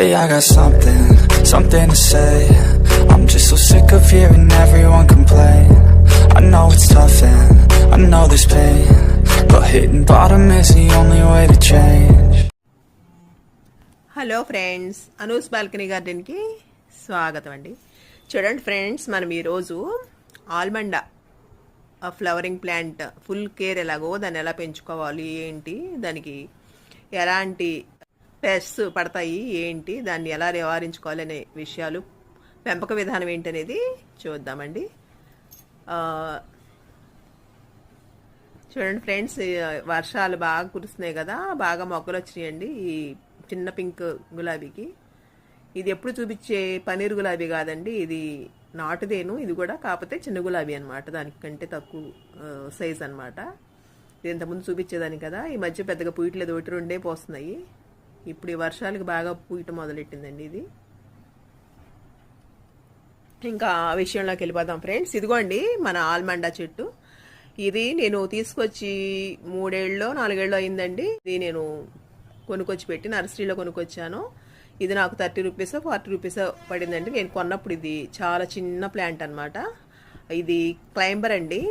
Hey, I got something, something to say. I'm just so sick of hearing everyone complain. I know it's tough and I know there's pain. But hitting bottom is the only way to change. Hello friends Anu's balcony గార్డెన్కి స్వాగతం అండి చూడండి friends మనం ఈరోజు allamanda flowering plant full care ఎలాగో దాన్ని ఎలా పెంచుకోవాలి ఏంటి దానికి ఎలాంటి పెస్ట్స్ పడతాయి ఏంటి దాన్ని ఎలా నివారించుకోవాలి అనే విషయాలు పెంపక విధానం ఏంటనేది చూద్దామండి. చూడండి ఫ్రెండ్స్ వర్షాలు బాగా కురుస్తున్నాయి కదా బాగా మొగ్గలు వచ్చినాయండి ఈ చిన్న పింక్ గులాబీకి. ఇది ఎప్పుడు చూపించే పన్నీర్ గులాబీ కాదండి ఇది నాటుదేను ఇది కూడా కాకపోతే చిన్న గులాబీ అనమాట దానికంటే తక్కువ సైజ్ అనమాట ఇది ఇంతకుముందు చూపించేదాన్ని కదా ఈ మధ్య పెద్దగా పూయట్లేదు ఒకటి రెండే పోస్తున్నాయి. ఇప్పుడు ఈ వర్షాలకి బాగా పూయటం మొదలెట్టిందండి ఇది. ఇంకా ఆ విషయంలోకి వెళ్ళిపోదాం ఫ్రెండ్స్. ఇదిగోండి మన ఆల్మండా చెట్టు. ఇది నేను తీసుకొచ్చి మూడేళ్ళలో నాలుగేళ్ళు అయిందండి. ఇది నేను కొనుక్కొచ్చి పెట్టి నర్సరీలో కొనుక్కొచ్చాను. ఇది నాకు థర్టీ రూపీస్ ఫార్టీ రూపీస్ పడిందండి. నేను కొన్నప్పుడు ఇది చాలా చిన్న ప్లాంట్ అన్నమాట. ఇది క్లైంబర్ అండి.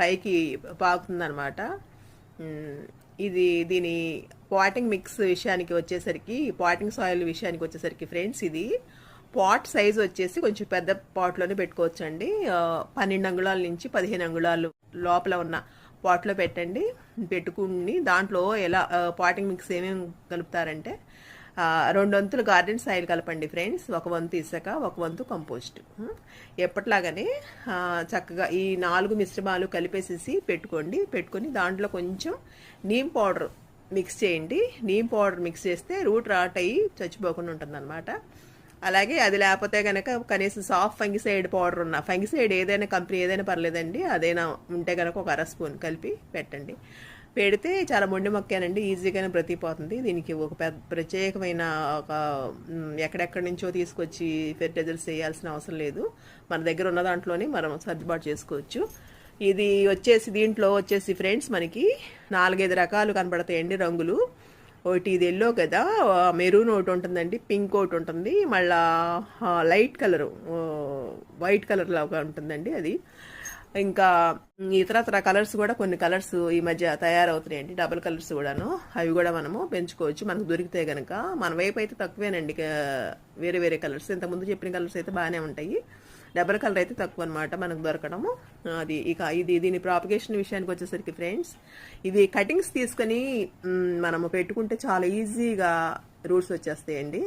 పైకి పాకుతుందనమాట ఇది దీని పాటింగ్ మిక్స్ విషయానికి వచ్చేసరికి పాటింగ్ సాయిల్ విషయానికి వచ్చేసరికి ఫ్రెండ్స్ ఇది పాట్ సైజ్ వచ్చేసి కొంచెం పెద్ద పాట్లోనే పెట్టుకోవచ్చు అండి పన్నెండు అంగుళాల నుంచి పదిహేను అంగుళాలు లోపల ఉన్న పాట్లో పెట్టండి పెట్టుకుని దాంట్లో ఎలా పాటింగ్ మిక్స్ ఏమేమి కలుపుతారంటే రెండు వంతులు గార్డెన్ సాయిల్ కలపండి ఫ్రెండ్స్. ఒక వంతు ఇసుక ఒక వంతు కంపోస్ట్. ఎప్పట్లాగానే చక్కగా ఈ నాలుగు మిశ్రమాలు కలిపేసేసి పెట్టుకోండి. పెట్టుకొని దాంట్లో కొంచెం నీమ్ పౌడర్ మిక్స్ చేయండి. నీమ్ పౌడర్ మిక్స్ చేస్తే రూట్ రాట్ అయ్యి చచ్చిపోకుండా ఉంటుందన్నమాట. అలాగే అది లేకపోతే కనుక కనీసం సాఫ్ట్ ఫంగిసైడ్ పౌడర్ ఉన్న ఫంగిసైడ్ ఏదైనా కంపెనీ ఏదైనా పర్లేదండి. అదైనా ఉంటే కనుక ఒక అర స్పూన్ కలిపి పెట్టండి. పెడితే చాలా మొండి మొక్కానండి. ఈజీగానే బ్రతికిపోతుంది. దీనికి ఒక పెద్ద ప్రత్యేకమైన ఒక ఎక్కడెక్కడి నుంచో తీసుకొచ్చి ఫెర్టిలైజర్స్ చేయాల్సిన అవసరం లేదు. మన దగ్గర ఉన్న దాంట్లోనే మనం సర్దుబాటు చేసుకోవచ్చు. ఇది వచ్చేసి దీంట్లో వచ్చేసి ఫ్రెండ్స్ మనకి నాలుగైదు రకాలు కనబడతాయండి రంగులు. ఒకటి ఇది ఎల్లో కదా మెరూన్ ఒకటి ఉంటుందండి పింక్ ఒకటి ఉంటుంది మళ్ళా లైట్ కలరు వైట్ కలర్ లాగా ఉంటుందండి అది. ఇంకా ఇతరతర కలర్స్ కూడా కొన్ని కలర్స్ ఈ మధ్య తయారవుతున్నాయండి డబుల్ కలర్స్ కూడాను. అవి కూడా మనము పెంచుకోవచ్చు మనకు దొరికితే గనక. మన వైపు అయితే తక్కువేనండి వేరే వేరే కలర్స్. ఇంతకుముందు చెప్పిన కలర్స్ అయితే బాగానే ఉంటాయి. డబల్ కలర్ అయితే తక్కువ అనమాట మనకు దొరకడము. అది ఇక ఇది దీని ప్రాపగేషన్ విషయానికి వచ్చేసరికి ఫ్రెండ్స్ ఇది కటింగ్స్ తీసుకొని మనము పెట్టుకుంటే చాలా ఈజీగా రూట్స్ వచ్చేస్తాయండి.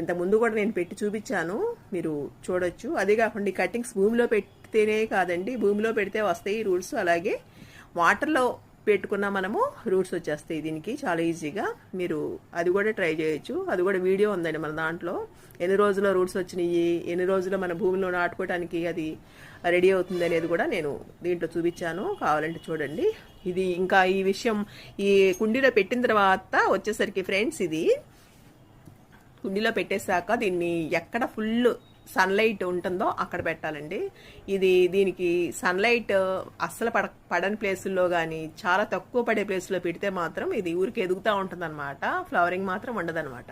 ఇంత ముందు కూడా నేను పెట్టి చూపించాను మీరు చూడొచ్చు. అదే కాకుండా ఈ కటింగ్స్ భూమిలో పెడితేనే కాదండి భూమిలో పెడితే వస్తాయి రూట్స్ అలాగే వాటర్లో పెట్టుకున్న మనము రూట్స్ వచ్చేస్తాయి దీనికి. చాలా ఈజీగా. మీరు అది కూడా ట్రై చేయొచ్చు. అది కూడా వీడియో ఉందండి మన దాంట్లో. ఎన్ని రోజుల్లో రూట్స్ వచ్చినాయి ఎన్ని రోజుల్లో మన భూమిలో నాటుకోవడానికి అది రెడీ అవుతుంది అనేది కూడా నేను దీంట్లో చూపించాను. కావాలంటే చూడండి. ఇది ఇంకా ఈ విషయం ఈ కుండీలో పెట్టిన తర్వాత వచ్చేసరికి ఫ్రెండ్స్ ఇది. కుండీలో పెట్టేశాక దీన్ని ఎక్కడ ఫుల్ సన్లైట్ ఉంటుందో అక్కడ పెట్టాలండి. ఇది దీనికి సన్లైట్ అస్సలు పడ పడని ప్లేసుల్లో కానీ చాలా తక్కువ పడే ప్లేసులో పెడితే మాత్రం ఇది ఊరికి ఎదుగుతూ ఉంటుందన్నమాట. ఫ్లవరింగ్ మాత్రం ఉండదన్నమాట.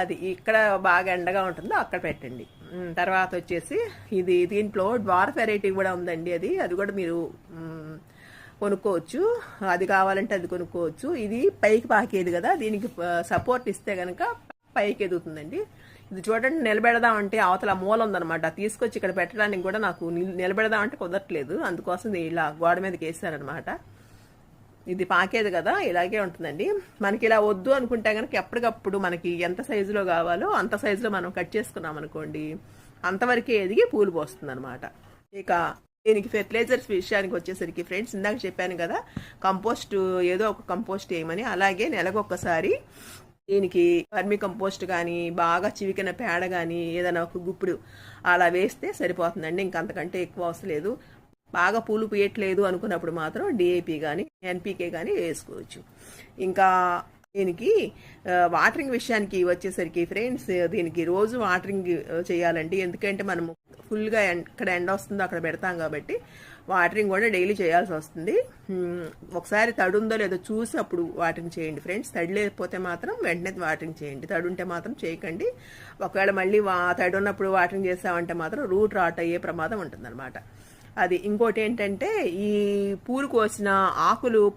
అది ఇక్కడ బాగా ఎండగా ఉంటుందో అక్కడ పెట్టండి. తర్వాత వచ్చేసి ఇది దీంట్లో డ్వార్ వెరైటీ కూడా ఉందండి అది. అది కూడా మీరు కొనుక్కోవచ్చు. అది కావాలంటే అది కొనుక్కోవచ్చు. ఇది పైకి పాకేది కదా దీనికి సపోర్ట్ ఇస్తే కనుక పైకి ఎదుగుతుందండి. ఇది చూడండి నిలబెడదామంటే అవతల మూల ఉందనమాట తీసుకొచ్చి ఇక్కడ పెట్టడానికి కూడా నాకు నిలబెడదామంటే కుదరట్లేదు. అందుకోసం ఇలా గోడ మీదకి వేసారనమాట ఇది పాకేది కదా ఇలాగే ఉంటుందండి. మనకి ఇలా వద్దు అనుకుంటే కనుక ఎప్పటికప్పుడు మనకి ఎంత సైజులో కావాలో అంత సైజులో మనం కట్ చేసుకున్నాం అనుకోండి అంతవరకే ఎదిగి పూలు పోస్తుంది అనమాట ఇక దీనికి ఫెర్టిలైజర్స్ విషయానికి వచ్చేసరికి ఫ్రెండ్స్ ఇందాక చెప్పాను కదా కంపోస్ట్ ఏదో ఒక కంపోస్ట్ వేయమని అలాగే నెలకొకసారి దీనికి వర్మి కంపోస్ట్ కానీ బాగా చివికిన పేడ కానీ ఏదైనా ఒక గుప్పుడు అలా వేస్తే సరిపోతుందండి. ఇంకంతకంటే ఎక్కువ అవసరం లేదు. బాగా పూలు పూయట్లేదు అనుకున్నప్పుడు మాత్రం డిఏపి కానీ ఎన్పికే కానీ వేసుకోవచ్చు. ఇంకా దీనికి వాటరింగ్ విషయానికి వచ్చేసరికి ఫ్రెండ్స్ దీనికి రోజు వాటరింగ్ చేయాలండి. ఎందుకంటే మనం ఫుల్గా ఇక్కడ ఎండ వస్తుందో అక్కడ పెడతాం కాబట్టి వాటరింగ్ కూడా డైలీ చేయాల్సి వస్తుంది. ఒకసారి తడి ఉందో లేదో చూసి అప్పుడు వాటరింగ్ చేయండి ఫ్రెండ్స్ తడి లేకపోతే మాత్రం వెంటనే వాటరింగ్ చేయండి. తడి ఉంటే మాత్రం చేయకండి. ఒకవేళ మళ్ళీ వా తడి ఉన్నప్పుడు వాటరింగ్ చేసామంటే మాత్రం రూట్ రాట్ అయ్యే ప్రమాదం ఉంటుందన్నమాట. అది ఇంకోటి ఏంటంటే ఈ పూలు కోసిన ఆకులు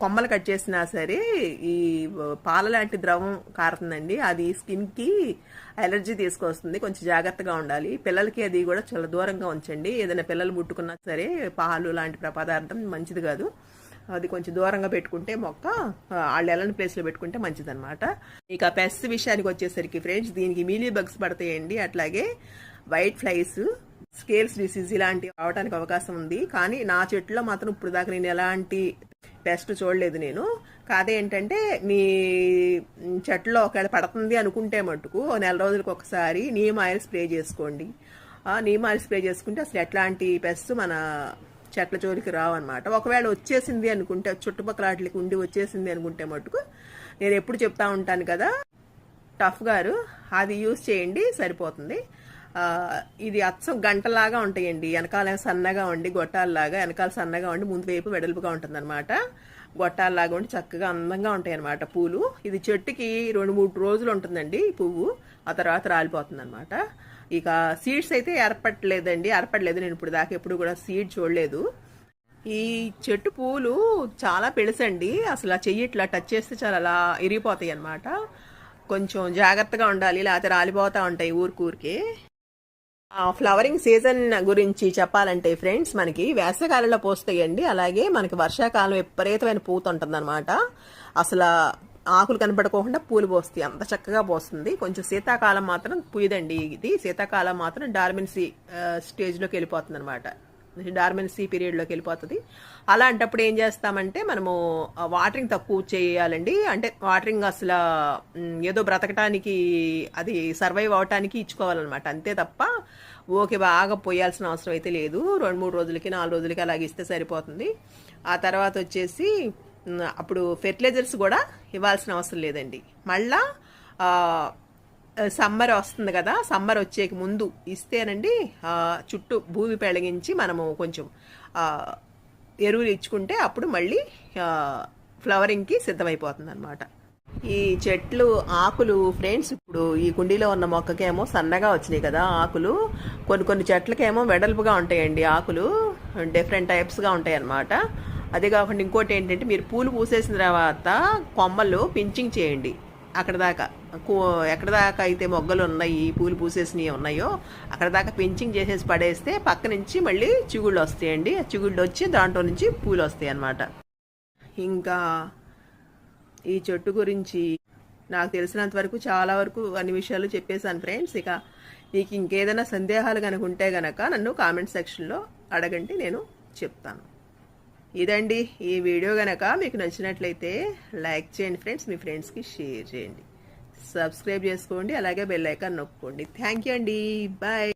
కొమ్మలు కట్ చేసినా సరే ఈ పాల లాంటి ద్రవం కారుతుందండి. అది స్కిన్కి ఎలర్జీ తీసుకొస్తుంది. కొంచెం జాగ్రత్తగా ఉండాలి. పిల్లలకి అది కూడా చాలా దూరంగా ఉంచండి. ఏదైనా పిల్లలు ముట్టుకున్నా సరే పాలు లాంటి పదార్థం మంచిది కాదు. అది కొంచెం దూరంగా పెట్టుకుంటే మొక్క వాళ్ళు ఎలాంటి ప్లేస్లో పెట్టుకుంటే మంచిదన్నమాట. ఇక పెస్ట్ విషయానికి వచ్చేసరికి ఫ్రెండ్స్ దీనికి మీలీ బగ్స్ పడతాయండి. అట్లాగే వైట్ ఫ్లైస్ స్కేల్స్ డిసీజ్ ఇలాంటివి అవడానికి అవకాశం ఉంది. కానీ నా చెట్టులో మాత్రం ఇప్పుడు దాకా నేను ఎలాంటి టెస్ట్ చూడలేదు నేను. కాదేంటంటే మీ చెట్టులో ఒకవేళ పడుతుంది అనుకుంటే మటుకు నెల రోజులకు ఒకసారి నీమ్ ఆయిల్ స్ప్రే చేసుకోండి. నీమ్ ఆయిల్ స్ప్రే చేసుకుంటే అసలు ఎట్లాంటి పెస్ట్ మన చెట్ల జోలికి రావు అనమాట ఒకవేళ వచ్చేసింది అనుకుంటే చుట్టుపక్కల వాటికి ఉండి వచ్చేసింది అనుకుంటే మటుకు నేను ఎప్పుడు చెప్తా ఉంటాను కదా టఫ్ గారు అది యూజ్ చేయండి సరిపోతుంది. ఇది అచ్చం గంటలాగా ఉంటాయండి. వెనకాల సన్నగా ఉండి గొట్టాలలాగా వెనకాల సన్నగా ఉండి ముందు వైపు వెడల్పుగా ఉంటుంది అనమాట గొట్టాలలాగా ఉండి చక్కగా అందంగా ఉంటాయి అనమాట పూలు. ఇది చెట్టుకి రెండు మూడు రోజులు ఉంటుందండి పువ్వు. ఆ తర్వాత రాలిపోతుంది అనమాట ఇక సీడ్స్ అయితే ఏర్పడలేదండి. ఏర్పడలేదు. నేను ఇప్పుడు దాకా ఎప్పుడు కూడా సీడ్ చూడలేదు. ఈ చెట్టు పూలు చాలా పెళసండి అసలు చెయ్యి ఇట్లా టచ్ చేస్తే చాలా అలా ఇరిగిపోతాయి అన్నమాట కొంచెం జాగ్రత్తగా ఉండాలి. లేకపోతే రాలిపోతూ ఉంటాయి ఊరికూరికి. ఫ్లవరింగ్ సీజన్ గురించి చెప్పాలంటే ఫ్రెండ్స్ మనకి వేసవికాలంలో పోస్తాయండి. అలాగే మనకి వర్షాకాలం విపరీతమైన పూత ఉంటుంది అసలు ఆకులు కనపడకోకుండా పూలు పోస్తాయి. అంత చక్కగా పోస్తుంది. కొంచెం శీతాకాలం మాత్రం పూయదండి ఇది. శీతాకాలం మాత్రం డార్మెన్సీ స్టేజ్లోకి వెళ్ళిపోతుంది అనమాట డార్మెన్సీ పీరియడ్లోకి వెళ్ళిపోతుంది. అలాంటప్పుడు ఏం చేస్తామంటే మనము వాటరింగ్ తక్కువ చేయాలండి. అంటే వాటరింగ్ అసలు ఏదో బ్రతకటానికి అది సర్వైవ్ అవటానికి ఇచ్చుకోవాలన్నమాట. అంతే తప్ప ఓకే బాగా పోయాల్సిన అవసరం అయితే లేదు. రెండు మూడు రోజులకి నాలుగు రోజులకి అలాగే ఇస్తే సరిపోతుంది. ఆ తర్వాత వచ్చేసి అప్పుడు ఫెర్టిలైజర్స్ కూడా ఇవ్వాల్సిన అవసరం లేదండి. మళ్ళా సమ్మర్ వస్తుంది కదా సమ్మర్ వచ్చేక ముందు ఇస్తేనండి చుట్టూ భూమి పెళ్ళగించి మనము కొంచెం ఎరువులు ఇచ్చుకుంటే అప్పుడు మళ్ళీ ఫ్లవరింగ్కి సిద్ధమైపోతుంది అనమాట ఈ చెట్లు ఆకులు ఫ్రెండ్స్ ఇప్పుడు ఈ కుండీలో ఉన్న మొక్కకేమో సన్నగా వచ్చినాయి కదా ఆకులు. కొన్ని కొన్ని చెట్లకేమో వెడల్పుగా ఉంటాయండి ఆకులు డిఫరెంట్ టైప్స్గా ఉంటాయి అన్నమాట అదే కాకుండా ఇంకోటి ఏంటంటే మీరు పూలు పూసేసిన తర్వాత కొమ్మలు పించింగ్ చేయండి. అక్కడ దాకా ఎక్కడ దాకా అయితే మొగ్గలు ఉన్నాయి పూలు పూసేసినవి ఉన్నాయో అక్కడ దాకా పెంచింగ్ చేసేసి పడేస్తే పక్క నుంచి మళ్ళీ చిగుళ్ళు వస్తాయండి. ఆ చిగుళ్ళు వచ్చి దాంట్లో నుంచి పూలు వస్తాయి అన్నమాట. ఇంకా ఈ చెట్టు గురించి నాకు తెలిసినంత వరకు చాలా వరకు అన్ని విషయాలు చెప్పేశాను ఫ్రెండ్స్. ఇక మీకు ఇంకేదైనా సందేహాలు కనుక ఉంటే గనక నన్ను కామెంట్ సెక్షన్లో అడగండి నేను చెప్తాను. ఇదండి ఈ వీడియో గనక మీకు నచ్చినట్లయితే లైక్ చేయండి ఫ్రెండ్స్ మీ ఫ్రెండ్స్కి షేర్ చేయండి. సబ్స్క్రైబ్ చేసుకోండి అలాగే బెల్ ఐకాన్ నొక్కండి. థ్యాంక్ యూ అండి. బాయ్.